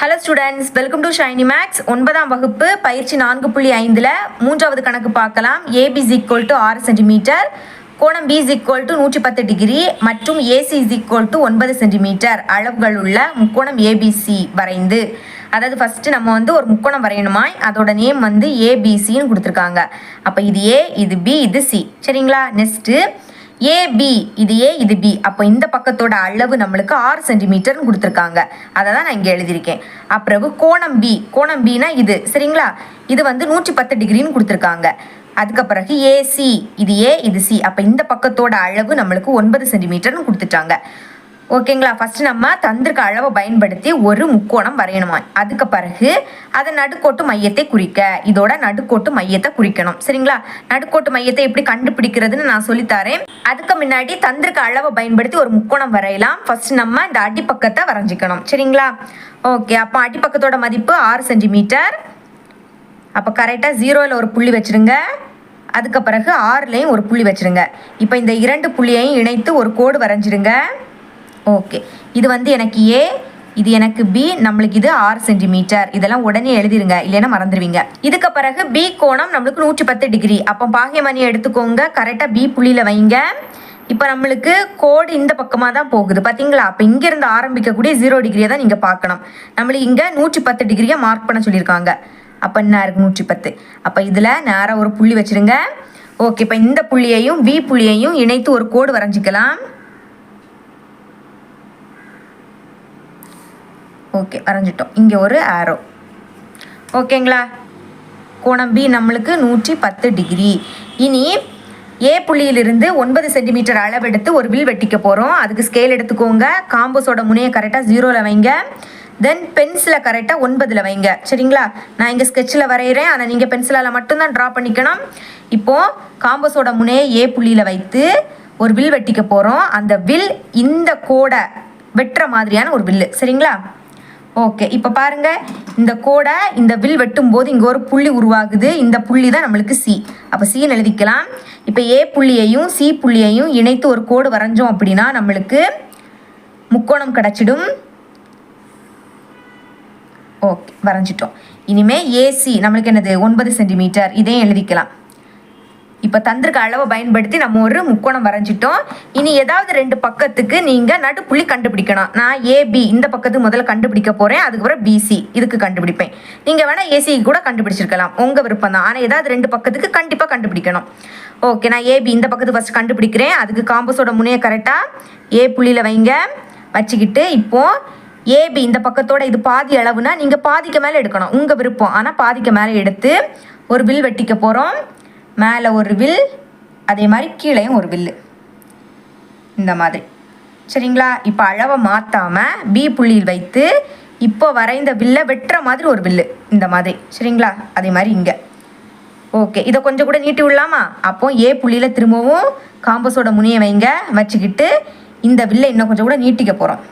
Hello students welcome to Shiny Max ஒன்பதாம் வகுப்பு பயிற்சி நான்கு புள்ளி ஐந்தில் மூன்றாவது கணக்கு பார்க்கலாம். ஏபிஸ் ஈக்குவல் டு ஆறு சென்டிமீட்டர் கோணம் பிஸ் ஈக்குவல் டு நூற்றி பத்து டிகிரி மற்றும் ஏசி இஸ் ஈக்குவல் டு ஒன்பது சென்டிமீட்டர் அளவுகள் உள்ள முக்கோணம் ஏபிசி வரைந்து. அதாவது ஃபஸ்ட்டு நம்ம வந்து ஒரு முக்கோணம் வரையணுமாய். அதோட நேம் வந்து ஏபிசின்னு கொடுத்துருக்காங்க. அப்போ இது ஏ இது பி இது சி சரிங்களா? நெக்ஸ்ட்டு ஏபி இது ஏ இது பி அப்போ இந்த பக்கத்தோட அளவு நம்மளுக்கு ஆறு சென்டிமீட்டர்னு கொடுத்துருக்காங்க. அதை தான் நான் இங்கே எழுதியிருக்கேன். அப்புறம் கோணம் பி கோணம் பினா இது. சரிங்களா? இது வந்து நூற்றி பத்து டிகிரின்னு கொடுத்துருக்காங்க. அதுக்கு பிறகு ஏசி இது ஏ இது சி அப்போ இந்த பக்கத்தோட அளவு நம்மளுக்கு ஒன்பது சென்டிமீட்டர்னு கொடுத்துட்டாங்க. ஓகேங்களா? ஃபஸ்ட்டு நம்ம தந்திருக்க அளவை பயன்படுத்தி ஒரு முக்கோணம் வரையணுமா? அதுக்கு பிறகு அதை நடுக்கோட்டு மையத்தை குறிக்க இதோட நடுக்கோட்டு மையத்தை குறிக்கணும். சரிங்களா? நடுக்கோட்டு மையத்தை எப்படி கண்டுபிடிக்கிறதுன்னு நான் சொல்லித்தரேன். அதுக்கு முன்னாடி தந்திருக்க அளவை பயன்படுத்தி ஒரு முக்கோணம் வரையலாம். ஃபஸ்ட்டு நம்ம இந்த அடிப்பக்கத்தை வரைஞ்சிக்கணும். சரிங்களா? ஓகே அப்போ அடிப்பக்கத்தோட மதிப்பு ஆறு சென்டிமீட்டர். அப்போ கரெக்டாக ஜீரோவில் ஒரு புள்ளி வச்சுருங்க. அதுக்கு பிறகு ஆறுலேயும் ஒரு புள்ளி வச்சுருங்க. இப்போ இந்த இரண்டு புள்ளியையும் இணைத்து ஒரு கோடு வரைஞ்சிருங்க. ஓகே இது வந்து எனக்கு ஏ இது எனக்கு பி நம்மளுக்கு இது ஆறு சென்டிமீட்டர் இதெல்லாம் உடனே எழுதிருங்க இல்லைன்னா மறந்துடுவீங்க இதுக்கு பிறகு பி கோணம் நம்மளுக்கு நூற்றி பத்து டிகிரி அப்போ பாகியமணி எடுத்துக்கோங்க கரெக்டாக பி புள்ளியில் வைங்க. இப்போ நம்மளுக்கு கோடு இந்த பக்கமாக தான் போகுது. பார்த்தீங்களா அப்போ இங்கேருந்து ஆரம்பிக்கக்கூடிய ஜீரோ டிகிரியை தான் நீங்கள் பார்க்கணும். நம்மளுக்கு இங்கே நூற்றி பத்து டிகிரியை மார்க் பண்ண சொல்லியிருக்காங்க. அப்போ என்ன இருக்குது நூற்றி பத்து அப்போ இதில் நேராக ஒரு புள்ளி வச்சுருங்க. ஓகே இப்போ இந்த புள்ளியையும் பி புள்ளியையும் இணைத்து ஒரு கோடு வரைஞ்சிக்கலாம். ஓகே வரைஞ்சிட்டோம் இங்கே ஒரு ஆரோ ஓகேங்களா கோணம் பி நம்மளுக்கு நூற்றி பத்து டிகிரி இனி ஏ புள்ளியிலிருந்து ஒன்பது சென்டிமீட்டர் அளவெடுத்து ஒரு வில் வெட்டிக்க போகிறோம் அதுக்கு ஸ்கேல் எடுத்துக்கோங்க. காம்போஸோட முனையை கரெக்டாக ஜீரோவில் வைங்க. தென் பென்சிலை கரெக்டாக ஒன்பதில் வைங்க. சரிங்களா? நான் இங்கே ஸ்கெட்சில் வரைகிறேன் ஆனால் நீங்கள் பென்சிலால் மட்டும்தான் ட்ரா பண்ணிக்கணும். இப்போது காம்போஸோட முனையை ஏ புள்ளியில் வைத்து ஒரு வில் வெட்டிக்க போகிறோம் அந்த வில் இந்த கோடை வெட்டுற மாதிரியான ஒரு வில்லு சரிங்களா? ஓகே இப்போ பாருங்க. இந்த கோடை இந்த வில் வெட்டும் போது இங்கே ஒரு புள்ளி உருவாகுது. இந்த புள்ளி தான் நம்மளுக்கு சி அப்போ சின்னு எழுதிக்கலாம். இப்போ ஏ புள்ளியையும் சி புள்ளியையும் இணைத்து ஒரு கோடு வரைஞ்சோம் அப்படின்னா நம்மளுக்கு முக்கோணம் கிடச்சிடும். ஓகே வரைஞ்சிட்டோம். இனிமே ஏசி நம்மளுக்கு என்னது? ஒன்பது சென்டிமீட்டர் இதையும் எழுதிக்கலாம். இப்போ தந்திருக்க அளவை பயன்படுத்தி நம்ம ஒரு முக்கோணம் வரைஞ்சிட்டோம். இனி ஏதாவது ரெண்டு பக்கத்துக்கு நீங்கள் நடுப்புள்ளி கண்டுபிடிக்கணும் நான் ஏபி இந்த பக்கத்துக்கு முதல்ல கண்டுபிடிக்க போகிறேன் அதுக்கப்புறம் பிசி இதுக்கு கண்டுபிடிப்பேன். நீங்கள் வேணால் ஏசிக்கு கூட கண்டுபிடிச்சிருக்கலாம். உங்கள் விருப்பம் தான். ஆனால் ஏதாவது ரெண்டு பக்கத்துக்கு கண்டிப்பாக கண்டுபிடிக்கணும். ஓகே நான் ஏபி இந்த பக்கத்துக்கு ஃபஸ்ட் கண்டுபிடிக்கிறேன். அதுக்கு காம்பஸோட முனையை கரெக்டாக ஏ புள்ளியில் வைங்க. வச்சுக்கிட்டு இப்போது ஏபி இந்த பக்கத்தோட இது பாதி அளவுனா நீங்கள் பாதிக்கு மேலே எடுக்கணும். உங்கள் விருப்பம். ஆனால் பாதிக்கு மேலே எடுத்து ஒரு வில் வெட்டிக்க போகிறோம் மேலே ஒரு வில் அதே மாதிரி கீழேயும் ஒரு வில்லு இந்த மாதிரி. சரிங்களா? இப்போ அளவை மாற்றாமல் பி புள்ளியில் வைத்து இப்போ வரைந்த வில்லை வெட்டுற மாதிரி ஒரு வில்லு இந்த மாதிரி. சரிங்களா? அதே மாதிரி இங்கே. ஓகே. இதை கொஞ்சம் கூட நீட்டி விடலாமா? அப்போ ஏ புள்ளியில் திரும்பவும் காம்பஸோட முனியை வைங்க. வச்சுக்கிட்டு இந்த வில்லை இன்னும் கொஞ்சம் கூட நீட்டிக்க போகிறோம்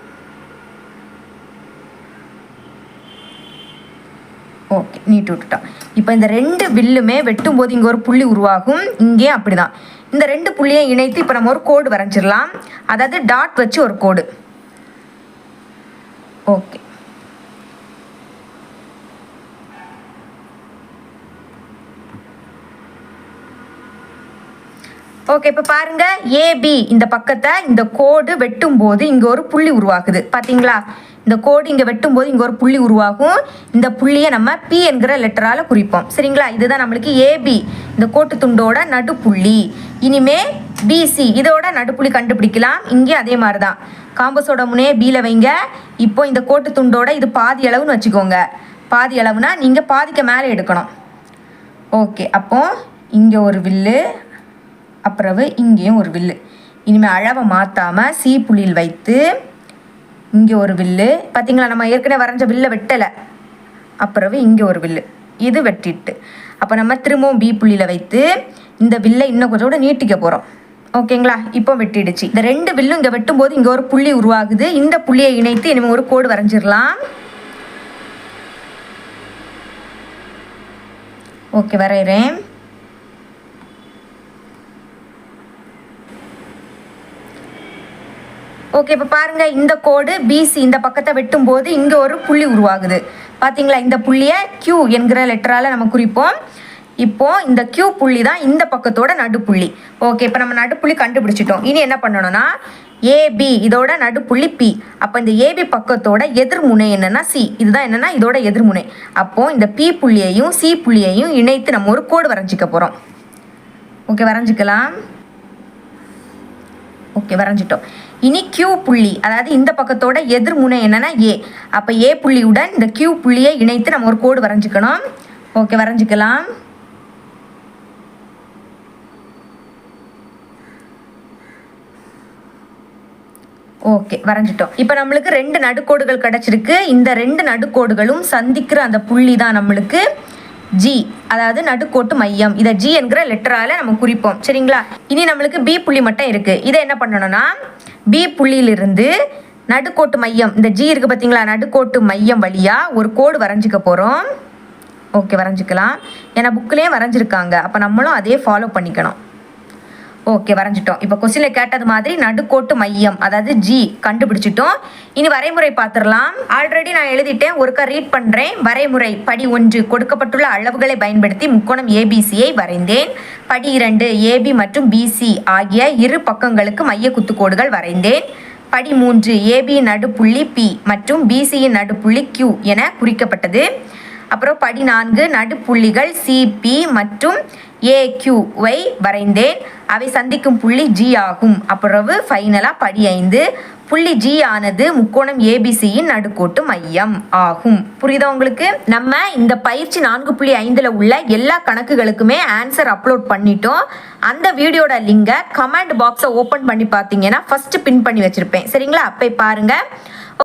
ஓகே நீட்டு விட்டுட்டான் இப்போ இந்த ரெண்டு வில்லுமே வெட்டும் போது இங்கே ஒரு புள்ளி உருவாகும். இங்கேயும் அப்படிதான். இந்த ரெண்டு புள்ளியை இணைத்து இப்போ நம்ம ஒரு கோடு வரைஞ்சிடலாம். அதாவது டாட் வச்சு ஒரு கோடு. ஓகே. ஓகே இப்போ பாருங்க. ஏபி இந்த பக்கத்தை இந்த கோடு வெட்டும் போது இங்கே ஒரு புள்ளி உருவாக்குது பார்த்தீங்களா இந்த கோடு இங்கே வெட்டும் போது இங்கே ஒரு புள்ளி உருவாகும். இந்த புள்ளியை நம்ம பி என்கிற லெட்டரால் குறிப்போம். சரிங்களா? இதுதான் நம்மளுக்கு ஏபி இந்த கோட்டு துண்டோட நடுப்புள்ளி. இனிமே பிசி இதோட நடுப்புள்ளி கண்டுபிடிக்கலாம். இங்கேயும் அதே மாதிரி தான் காம்பஸோட முனையை பியில் வைங்க. இப்போ இந்த கோட்டு துண்டோட இது பாதி அளவுன்னு வச்சுக்கோங்க. பாதி அளவுனா நீங்கள் பாதிக்க மேலே எடுக்கணும். ஓகே அப்போ இங்கே ஒரு வில்லு அப்புறவு இங்கேயும் ஒரு வில்லு. இனிமேல் அளவை மாற்றாமல் சி புள்ளியில் வைத்து இங்கே ஒரு வில்லு. பார்த்தீங்களா நம்ம ஏற்கனவே வரைஞ்ச வில்லை வெட்டலை. அப்புறவு இங்கே ஒரு வில்லு. இது வெட்டிட்டு. அப்போ நம்ம திரும்பவும் பி புள்ளியில் வைத்து இந்த வில்லை இன்னும் கொஞ்சம் கூட நீட்டிக்க போகிறோம் ஓகேங்களா? இப்போ வெட்டிடுச்சு. இந்த ரெண்டு வில்லும் இங்கே வெட்டும் போது இங்கே ஒரு புள்ளி உருவாகுது. இந்த புள்ளியை இணைத்து இனிமேல் ஒரு கோடு வரைஞ்சிடலாம். ஓகே வரைகிறேன். ஓகே இப்போ பாருங்க இந்த கோடு பிசி இந்த பக்கத்தை வெட்டும் போது இங்கே ஒரு புள்ளி உருவாகுது. பார்த்தீங்களா இந்த புள்ளியை கியூ என்கிற லெட்டரால் நம்ம குறிப்போம். இப்போ இந்த கியூ புள்ளி தான் இந்த பக்கத்தோட நடுப்புள்ளி. ஓகே இப்போ நம்ம நடுப்புள்ளி கண்டுபிடிச்சிட்டோம். இனி என்ன பண்ணணும்னா ஏபி இதோட நடுப்புள்ளி பி அப்போ இந்த ஏபி பக்கத்தோட எதிர்முனை என்னன்னா சி இதுதான் என்னன்னா இதோட எதிர்முனை. அப்போ இந்த பி புள்ளியையும் சி புள்ளியையும் இணைத்து நம்ம ஒரு கோடு வரைஞ்சிக்க போகிறோம் ஓகே வரைஞ்சிக்கலாம். ஓகே வரைஞ்சிட்டோம். இனி கியூ புள்ளி அதாவது இந்த பக்கத்தோட எதிர்முனை என்னன்னா ஏ அப்போ ஏ புள்ளியுடன் இந்த கியூ புள்ளியை இணைத்து நம்ம ஒரு கோடு வரைஞ்சிக்கணும். ஓகே வரைஞ்சிக்கலாம். ஓகே வரைஞ்சிட்டோம். இப்போ நம்மளுக்கு ரெண்டு நடுக்கோடுகள் கிடைச்சிருக்கு. இந்த ரெண்டு நடுக்கோடுகளும் சந்திக்கிற அந்த புள்ளி தான் நம்மளுக்கு ஜி அதாவது நடுக்கோட்டு மையம். இதை ஜி என்கிற லெட்டரால நம்ம குறிப்போம். சரிங்களா? இனி நம்மளுக்கு பி புள்ளி மட்டும் இருக்கு. இதை என்ன பண்ணணும்னா பி புள்ளியிலிருந்து நடுக்கோட்டு மையம். இந்த ஜி இருக்கு பார்த்தீங்களா நடுக்கோட்டு மையம் வழியா ஒரு கோடு வரைஞ்சிக்க போகிறோம் ஓகே வரைஞ்சிக்கலாம். ஏன்னா புக்கிலே வரைஞ்சிருக்காங்க. அப்போ நம்மளும் அதே ஃபாலோ பண்ணிக்கணும். ஓகே வரைஞ்சிட்டோம். இப்போ கொஸ்டினில் கேட்டது மாதிரி நடுக்கோட்டு மையம் அதாவது ஜி கண்டுபிடிச்சிட்டோம். இனி வரைமுறை பார்த்துடலாம். ஆல்ரெடி நான் எழுதிட்டேன் ஒருக்கா ரீட் பண்ணுறேன் வரைமுறை படி ஒன்று கொடுக்கப்பட்டுள்ள அளவுகளை பயன்படுத்தி முக்கோணம் ஏபிசியை வரைந்தேன். படி இரண்டு ஏபி மற்றும் பிசி ஆகிய இரு பக்கங்களுக்கு மைய குத்துக்கோடுகள் வரைந்தேன். படி மூன்று ஏபி நடுப்புள்ளி பி மற்றும் பிசியின் நடுப்புள்ளி கியூ என குறிக்கப்பட்டது. அப்புறம் படி நான்கு நடுப்புள்ளிகள் சிபி மற்றும் ஏக்யூவை வரைந்தேன். அவை சந்திக்கும் புள்ளி ஜி ஆகும். அப்புறவு ஃபைனலாக படி ஐந்து புள்ளி ஜி ஆனது முக்கோணம் ஏபிசியின் நடுக்கோட்டு மையம் ஆகும். புரியுதா உங்களுக்கு? நம்ம இந்த பயிற்சி நான்கு புள்ளி ஐந்தில் உள்ள எல்லா கணக்குகளுக்குமே ஆன்சர் அப்லோட் பண்ணிட்டோம். அந்த வீடியோட லிங்கை கமெண்ட் பாக்ஸை ஓப்பன் பண்ணி பார்த்தீங்கன்னா ஃபஸ்ட்டு பின் பண்ணி வச்சுருப்பேன். சரிங்களா? அப்போ பாருங்கள்